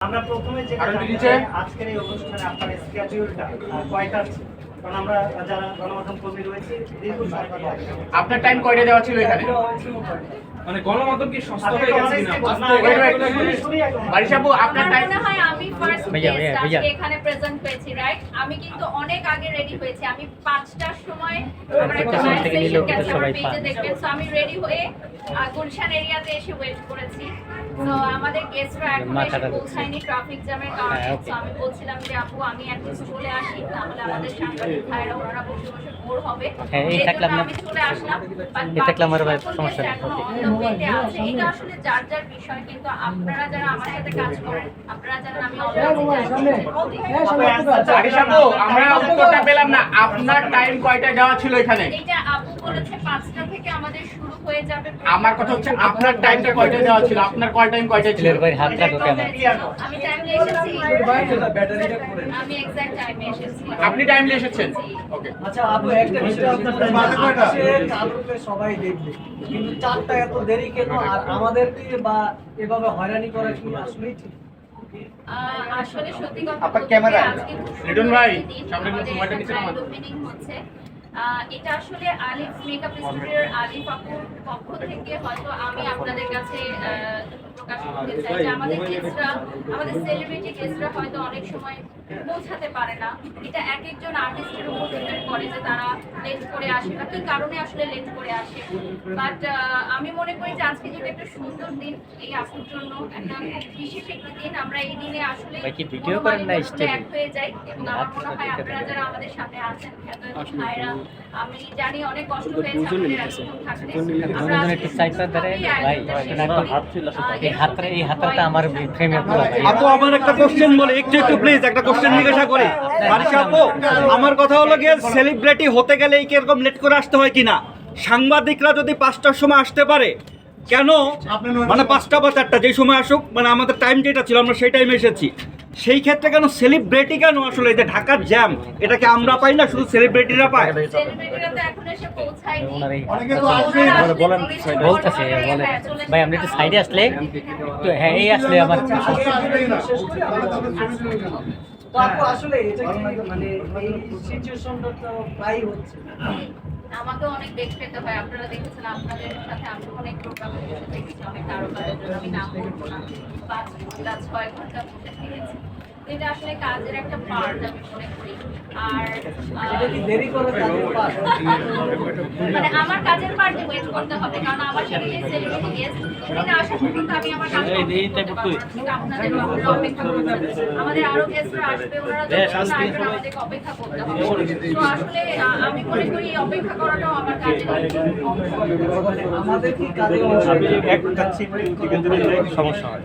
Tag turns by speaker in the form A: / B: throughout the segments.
A: আমরা প্রথমে যেটা আজকের এই অনুষ্ঠানে আপনার স্কেডিউলটা কয়টা আছে? কারণ আমরা যারা গণমাধ্যম কর্মী রয়েছে দীর্ঘ সময়
B: আপনার টাইম কয়টা দেওয়া ছিল এখানে?
C: মানে গণমাধ্যম কি সস্তা হয়ে গেছে কিনা?
B: আপু আপনার টাইম
D: মনে হয় আমি ফার্স্ট। আজকে এখানে প্রেজেন্ট হয়েছি রাইট আমি কিন্তু অনেক আগে রেডি হয়েছি। আমি পাঁচটার সময় আমার একটা সেশন আমার পেজে দেখবেন। সো আমি রেডি হয়ে গুলশান এরিয়াতে এসে ওয়েট করেছি। তো আমাদের গেস্টরা এখন এসে পৌঁছায়নি ট্রাফিক জ্যামের কারণে
E: হ্যাঁ.
D: তো আমি বলছিলাম যে আপু আমি এখন চলে আসি তাহলে আমাদের সাংবাদিক ভাইরা ওনারা বসে বসে বোর হবে
E: হ্যাঁ, এই
D: এই
E: থাকলে আপনার-
D: চলে আসলাম
E: এই থাকলে আমার
D: বাকি
E: সমস্যা নেই।
D: এখনও on the way তে আছে। এটা আসলে যার যার বিষয় কিন্তু আপনারা যারা আমার সাথে কাজ করেন আপনারা যারা আমি
B: আমরা উত্তরটা পেলাম না আপনার টাইম কয়টা দেওয়া ছিল এখানে
D: এটা আপু বলেছে পাঁচটা থেকে আমাদের শুরু হয়ে যাবে
B: আমার কথা হচ্ছে আপনার টাইমটা কয়টা দেওয়া ছিল আপনার কয় টাইম কয়টা ছিল?
E: ভাইয়ের হাতটা ঢোকে আমার
D: আমি টাইমে এসেছি। আমি এক্সাক্ট টাইমে এসেছি।
B: আপনি টাইমলি এসেছেন? ওকে
F: আচ্ছা আপু একটা বিষয় আপনার আকাশে চাঁদকে সবাই দেখবে। কিন্তু চাঁদটা এত দেরি কেন? আর আমাদেরকে বা এভাবে হয়রানি করা কি আসলেই ঠিক?
D: আসলে সত্যি কথা
B: আপনার ক্যামেরা। লিটন ভাই, সামনে
D: আমাদের
B: মোবাইলটা নিচে নামান।
D: হচ্ছে। এটা আসলে আলিফ মেকআপ স্টুডিওর আলিফ আপুর পক্ষ থেকে হয়তো আমি আপনাদের কাছে করতে চাই যে আমাদের গেস্টরা আমাদের সেলিব্রিটি গেস্টরা হয়তো অনেক সময় পৌঁছাতে পারে না। এটা এক একজন আর্টিস্টের উপর ডিপেন্ড করে যে তারা লেট করে আসে বা কি কারণে আসলে লেট করে আসে। বাট আমি মনে করি যে আজকে যেটা একটা সুন্দর দিন এই আপুর জন্য একটা খুব বিশেষ একটি দিন আমরা এই দিনে আসলে
E: ভিডিও করেন না
D: এক হয়ে যাই এবং আমার মনে হয় আপনারা যারা আমাদের সাথে আছেন ভাইরা আমি জানি অনেক কষ্ট হয়েছে আপনাদের থাকতে। আমরা
E: একটু সাইড ভাই একটু- এই হাতটা আমার ফ্রেমে
G: আপু, আমার একটা কোশ্চেন বলে, একটু একটু প্লিজ একটা কোশ্চেন জিজ্ঞাসা করি। বারিশা আপু, আমার কথা হলো গিয়ে সেলিব্রিটি হতে গেলে এই কীরকম লেট করে আসতে হয় কিনা? সাংবাদিকরা যদি পাঁচটার সময় আসতে পারে, কেন? মানে পাঁচটা বা চারটা, যেই সময় আসুক মানে আমাদের টাইম যেটা ছিল, আমরা সেই টাইমে এসেছি। সেই ক্ষেত্রে কেন সেলিব্রিটি কেন আসলে এই যে ঢাকার জ্যাম এটাকে আমরা পাই না শুধু সেলিব্রিটিরা পায়?
D: সেলিব্রিটিরা তো এখন এসে পৌঁছায়নি।
E: ওনার এই
D: অনেকে তো আসবে বলেন
E: বলতেছে বলে ভাই আপনি একটু সাইডে আসলে হ্যাঁ এই আসলে আমার
F: তো আসলে এটা মানে এই সিচুয়েশনটা তো প্রায় হচ্ছে।
D: আমাকে অনেক বেগ পেতে হয়। আপনারা দেখেছেন, আপনাদের সাথে আমি অনেক প্রোগ্রাম দেখেছি, অনেক তারকাদের জন্য। আমি নাম বলব না। পাঁচ ঘণ্টা, ছয় ঘণ্টা বসে থেকেছি। এটা আসলে কাজের একটা পার্ট আমি মনে করি। আর মানে আমার কাজের পার্টে ওয়েট করতে হবে কারণ আমার সাথে যে সেলিব্রিটি গেস্ট উনি আসা পর্যন্ত আমি আমার কাজ করতে পারব আপনাদের অপেক্ষা করছেন আমাদের আরও গেস্টরা আসবে ওনারা অপেক্ষা করতে হবে। তো আসলে আমি মনে করি অপেক্ষা করাটাও আমার কাজের
F: আমাদের কি কাজে
G: সমস্যা হয়।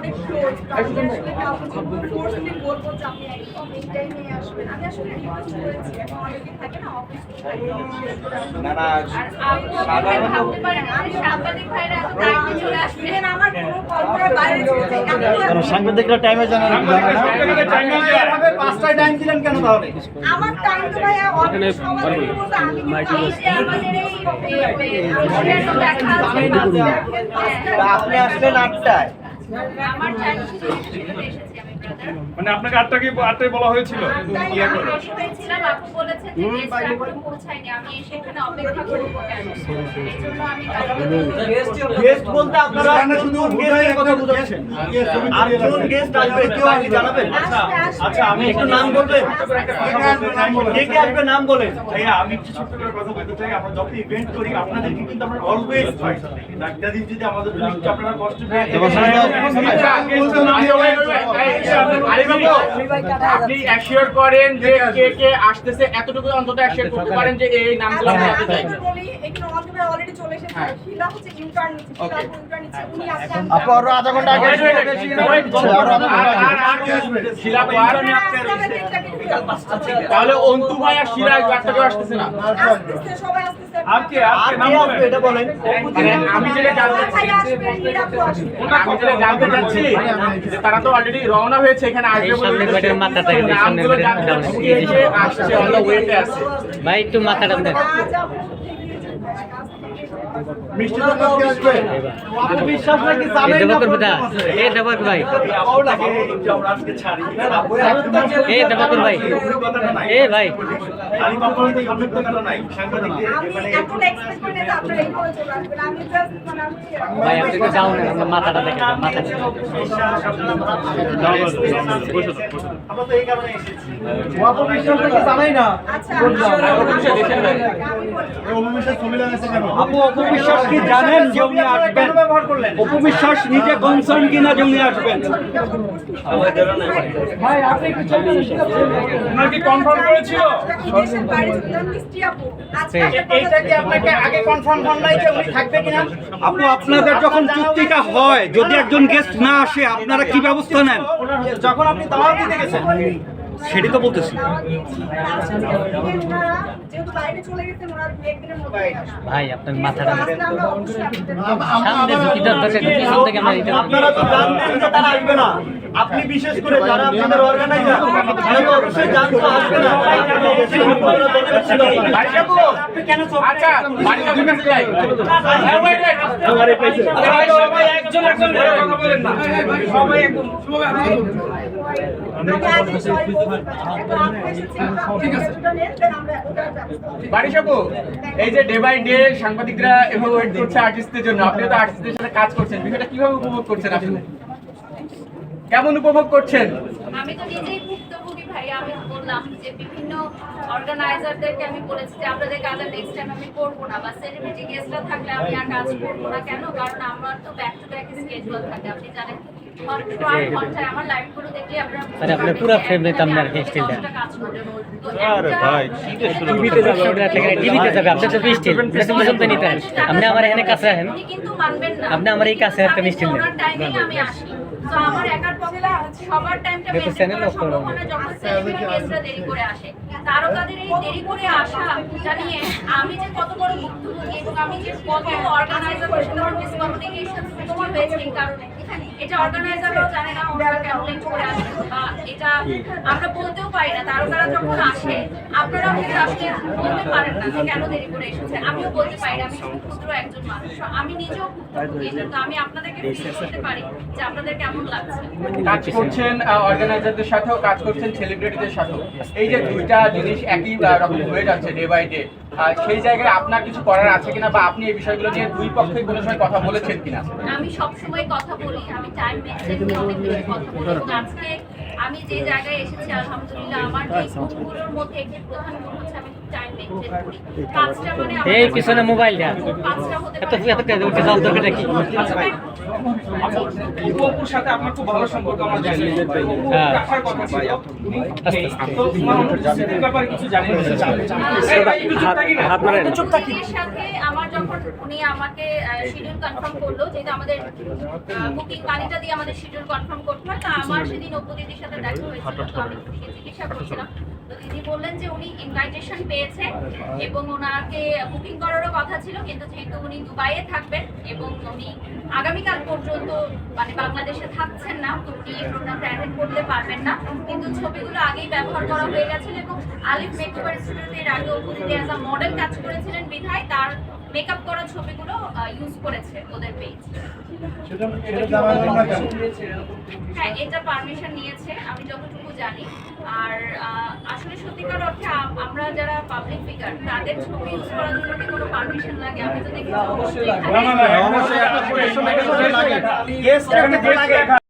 A: যে
D: এটা আসলে যে পারে আমাদের
F: কিন্তু আপনি কি বলেন যে সবচেয়ে মানে বাবার বলতে আসছিলাম আমি সমস্যা
G: সুজন ভাই সুজন ভাই
D: আর আপু আপনারা ভাবতে পারেন আমাদের সাংবাদিক ভাইরা এত টাইমে চলে আসবেন আমার কোনো কল্পনার বাইরে
G: কারণ সাংবাদিকরা টাইমে জানান পাঁচটায় টাইম দিলেন কেন তাহলে?
H: আমার টাইম তো ভাই অনেক সময় আমি
D: আমাদের এই
G: আপনি আসলেন আটটায়।
D: আমার টাইম ছিল এসেছি আমি ব্রাদার
C: মানে আপনাকে আটটাকে আটটায় বলা হয়েছিল ইয়ে
D: আমি
C: করে
D: রেডি হয়েছিলাম আপু বলেছেন যে গেস্টরা এখনও পৌঁছায়নি আমি এসে এখানে অপেক্ষা করব কেন এই জন্য আমি কালকে
G: গেস্ট বলতে আপনারা শুধু গেস্টের কথা বুঝাচ্ছেন আর কোন গেস্ট আসবে কেউ আগে জানাবেন আচ্ছা আমি একটু নাম বলবেন কে কে আসবে নাম বলেন
I: ভাইয়া ছোট্ট করে কথা বলতে চাই আমরা যখন ইভেন্ট করি আপনাদেরকে কিন্তু আমরা অলওয়েজ পাই একটা দিন যদি আমাদের আপনারা কষ্ট
B: আচ্ছা, আপনি অ্যাসিওর করেন যে কে কে আসতেছে এতটুকু অন্তত অ্যাসিওর করতে পারেন যে এই নামগুলো আমি জানতে চাই
H: অলরেডি চলে এসেছে
B: হ্যাঁ।
H: শিলা হচ্ছে ইন্টার্ন নিচ্ছে শিলা
B: Okay.
H: ইন্টার্ন উনি আজকে
G: আপু আরও আধা ঘণ্টা আগে
B: Wait, wait, wait, wait,
G: আরও আধা
B: ঘণ্টা
G: আগে।
B: আর- আর কে আসবে? শিলা আপু তাহলে অন্তু ভাই আর শিলা একটু কেউ আসতেছে না?
H: আসতেছে সবাই আসতেছে।
C: আর কে আর
G: আর
C: কে
G: কে
C: নাম
G: আসবে এটা বলেন।
B: আমি যেটা জানতে
H: ভাই আসবেন নিরাপদ আসবেন
B: আমি যেটা জানতে চাচ্ছি যে তারা তো অলরেডি রওনা হয়েছে এখানে আসবে
E: সামনে।
B: আসছে আছে।
E: ভাই একটু মাথাটা দেন। মাথাটা দেখেন মাথা
I: বিশ্বাস আপনারা আমরা তো এই কারণে এসেছি
G: আপু বিশ্বাস নাকি জানাই না?
H: আচ্ছা
G: আপু অপু বিশ্বাস কি জানেন যে উনি আসবেন? অপু বিশ্বাস নিজে কনসার্ন কিনা যে উনি আসবেন
C: ওনার কি কনফার্ম করেছিল
H: দেশের বাইরে ছিলাম মিষ্টি আপু আজকে
B: এইটা কি আপনাকে আগে কনফার্ম হন নাই যে উনি থাকবে কিনা?
G: আপু আপনাদের যখন চুক্তিটা হয় যদি একজন গেস্ট না আসে আপনারা কি ব্যবস্থা নেন?
I: যখন আপনি দাওয়াত দিতে গেছেন।
G: সেটি তো বলতেছি
E: ভাই আপনার মাথাটা সামনে ঝুঁকিটা আছে কি সব থেকে আমরা এটা
I: আপনারা তো জানতেন যে তারা আসবে না আপনি বিশেষ করে যারা আপনাদের অর্গানাইজার তারা তো অবশ্যই জানতো আসবে না
B: আচ্ছা যাই হ্যাঁ.
C: সবাই একজন একজন করে কথা বলেন না। সবাই একদম।
H: ওটা ব্যবস্থা করব।
B: বারিশাপু এই যে ডে বাই ডে সাংবাদিকরা এভাবে ওয়েট করছে আর্টিস্টদের জন্য আপনি তো আর্টিস্টদের সাথে কাজ করছেন বিষয়টা কীভাবে উপভোগ করছেন আসলে কেমন উপভোগ করছেন?
D: আমি তো নিজেই ভুক্তভোগী ভাই আমি বললাম যে বিভিন্ন অর্গানাইজারদেরকে আমি বলেছি যে আপনাদের কাজ নেক্সট টাইম আমি করব না বা সেলিব্রিটি গেস্টরা থাকলে আমি আর কাজ করব না। কেন? কারণ আমার তো ব্যাক টু ব্যাক স্কেজুয়াল থাকে। আপনি জানেন ঘন্টায় ঘন্টায় আমার লাইভগুলো দেখলে আপনারা
E: আরে আপনার পুরো favourite আপনার hairstyle টা।
D: দশটা কাজ করবেন। তো
I: আরে
D: একটা-
I: ভাই
E: টিভিতে যাবে টিভিতে যাবে আপনি তো স্টিল আপনি তো বুঝতে নিতে পারেন। আপনি আমার এখানে কাছে আছেন
D: উনি কিন্তু মানবেন না
E: আপনি আমার এই কাছে একটা
D: আমি
E: মিষ্টি
D: তো আমার একার পক্ষে সবার টাইমটা মেনটেন করা সম্ভব হয় না যখন সেলিব্রিটি গেস্টরা দেরি করে আসে। তারকাদের এই দেরি করে আসা জানিয়ে আমি যে কত বড় ভুক্তভোগী এবং আমি যে কত অর্গানাইজার মিসকমিউনিকেশন হয়েছে এই কারণে এটা অর্গানাইজাররাও জানে না ওনারা কেন লেট করে আসে বা এটা আমরা বলতেও পারি না তারকারা যখন আসে আপনারাও কিন্তু আসলে বলতে পারেন না যে কেন দেরি করে এসেছে। আমিও বলতে পারি না আমি ক্ষুদ্র একজন মানুষ। আমি নিজেও কিন্তু আমি আপনাদেরকে ফিল করতে পারি যে আপনাদের কেমন লাগছে।
B: কাজ করছেন অর্গানাইজারদের সাথেও কাজ করছেন সেলিব্রিটিদের সাথেও। এই যে দুইটা জিনিস একই রকম হয়ে যাচ্ছে ডে বাই ডে সেই জায়গায় আপনার কিছু করার আছে কিনা বা আপনি এই বিষয়গুলো নিয়ে দুই পক্ষে কোনো সময় কথা বলেছেন কিনা?
D: আমি সবসময় কথা বলি আমি টাইম মেনটেন নিয়ে অনেক বেশি কথা বলি। আজকে আমি যে জায়গায় এসেছি আলহামদুলিল্লাহ আমার যে গুণগুলোর মধ্যে একটি প্রধান গুণ হচ্ছে আমি টাইম মেনটেন করি কাজটা মানে আমার
E: এই পিছনে
D: পাঁচটা হতে
E: এত এত তেজ উঠে যাওয়ার দরকারটা কি
C: আপু সাথে আপনার খুব ভালো সম্পর্ক আমরা জানি।
E: হ্যাঁ।
C: রাখার কথা ছিল। উনি তো উনার ব্যাপারে কিছু জানেন এই চুপ থাকি না।
D: উনির সাথে আমার যখন উনি আমাকে শিডিউল কনফার্ম করল যেটা আমাদের বুকিং মানিটা দিয়ে আমাদের শিডিউল কনফার্ম করতে হয়। তা আমার সেদিন অপু দিদির সাথে দেখা হয়েছিল তো আমি জিজ্ঞাসা করছিলাম। তো দিদি বললেন যে উনি ইনভাইটেশন পেয়েছে এবং ওনাকে বুকিং করারও কথা ছিল কিন্তু যেহেতু উনি দুবাইয়ে থাকবেন এবং উনি আগামীকাল পর্যন্ত মানে বাংলাদেশে থাকছেন না তো উনি এই প্রোগ্রামটা অ্যাটেন্ড করতে পারবেন না। কিন্তু ছবিগুলো আগেই ব্যবহার করা হয়ে গেছিল এবং আলিফ মেকওভার স্টুডিওতে এর আগে অপু দিদি অ্যাজ আ মডেল কাজ করেছিলেন বিধায় তার মেকআপ করা ছবিগুলো ইউজ করেছে ওদের পেজ হ্যাঁ এটা পারমিশন নিয়েছে আমি যতটুকু জানি। আর আহ, আসলে সত্যিকার অর্থে আমরা যারা পাবলিক ফিগার তাদের ছবি ইউজ করার জন্য কি কোনো পারমিশন লাগে? আমি তো দেখি
C: না, না, না, অবশ্যই লাগে।